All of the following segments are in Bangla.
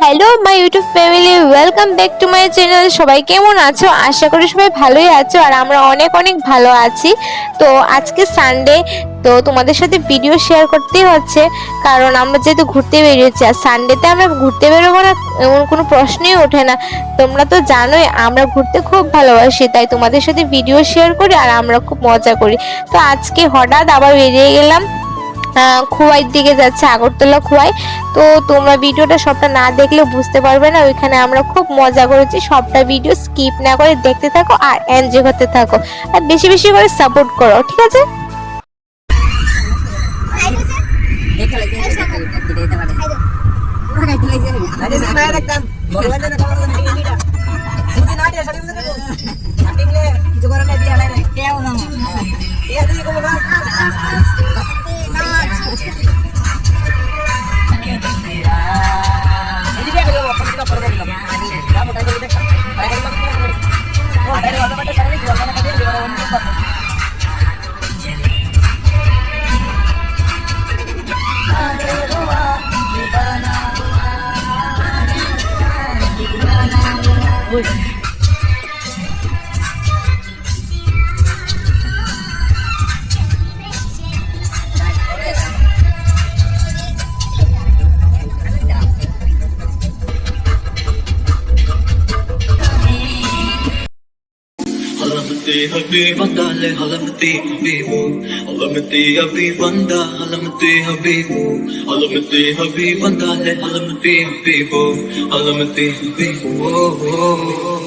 Hello my YouTube family welcome back to my channel সবাই কেমন আছো? আশা করি সবাই ভালোই আছো আর আমরা অনেক অনেক ভালো আছি। তো আজকে সানডে তো তোমাদের সাথে ভিডিও শেয়ার করতেই হচ্ছে। কারণ আমরা যেহেতু ঘুরতে বেরিয়েছি, আর সানডেতে আমরা ঘুরতে বেরোবো না, এমন কোনো প্রশ্নই ওঠে না। তোমরা তো জানোই, আমরা ঘুরতে খুব ভালোবাসি, তাই তোমাদের সাথে ভিডিও শেয়ার করি আর আমরা খুব মজা করি। তো আজকে হঠাৎ আবার বেরিয়ে গেলাম। খোয়াইয়ের দিকে যাচ্ছে আগরতলা খোয়াই তো তোমরা ভিডিওটা সবটা না দেখলে বুঝতে পারবে না ওইখানে আমরা খুব মজা করেছি সবটা ভিডিও স্কিপ না করে দেখতে থাকো আর এনজয় করতে থাকো আর বেশি বেশি করে সাপোর্ট করো ঠিক আছে কিছু করার নাই কেউ না Uy. Alamati Habibanda le Alamati Habibu. Alamati Habibanda Alamati Habibu. Alamati Habibanda le Alamati Habibu. Alamati Habibu oh, oh, oh.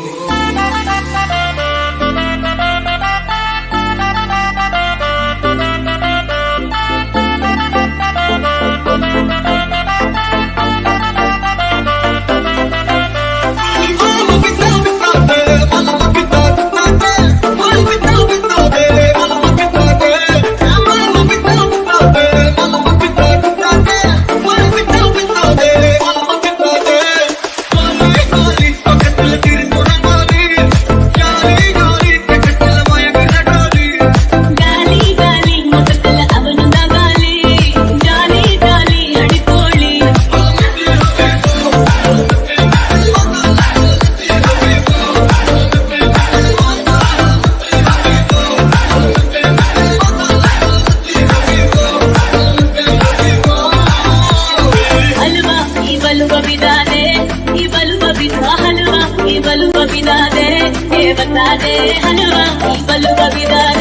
అదే హనుమాన్ బలు కవిదాన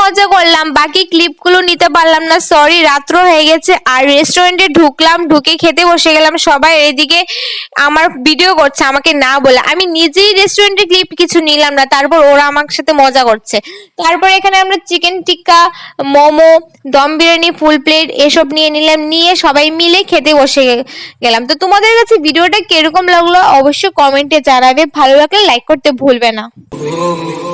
মজা করলাম। বাকি ক্লিপগুলো নিতে পারলাম না সরি রাত্র হয়ে গেছে। আর রেস্টুরেন্টে ঢুকলাম, ঢুকে খেতে বসে গেলাম। সবাই এদিকে আমার ভিডিও করছে, আমাকে না বলে। আমি নিজেই রেস্টুরেন্টে ক্লিপ কিছু নিলাম না, তারপর ওরা আমার সাথে মজা করছে। তারপর এখানে আমরা চিকেন টিক্কা মোমো, দম বিরিয়ানি ফুল প্লেট এসব নিয়ে নিলাম। নিয়ে সবাই মিলে খেতে বসে গেলাম। তো তোমাদের কাছে ভিডিওটা কীরকম লাগল অবশ্যই কমেন্টে জানাবে। ভালো লাগলে লাইক করতে ভুলবে না। Oh